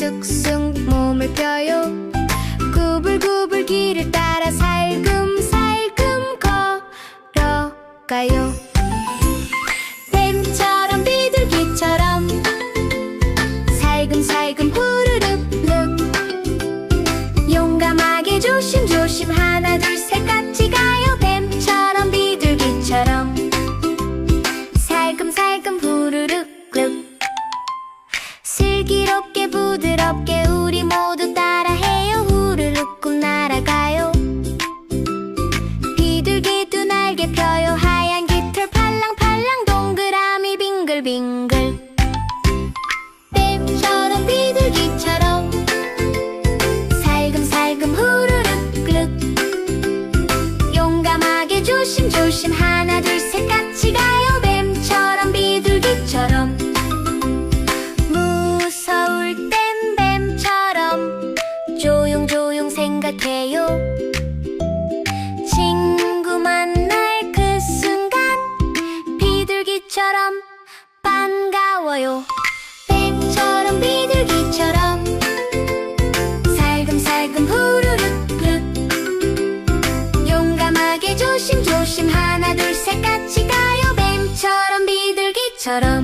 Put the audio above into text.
쑥쑥 몸을 펴요 조심조심 하나 둘 셋 같이 가요. 뱀처럼 비둘기처럼. 살금살금 부르륵 룩. 슬기롭게 부드럽게 우리 모두 따라해요. 후루룩 꿈 날아가요. 비둘기도 날개 펴요. 하얀 깃털 팔랑팔랑 동그라미 빙글빙글. 귀여워요. 뱀처럼 비둘기처럼. 살금살금 후루룩룩. 용감하게 조심조심 하나 둘 셋 같이 가요. 뱀처럼 비둘기처럼.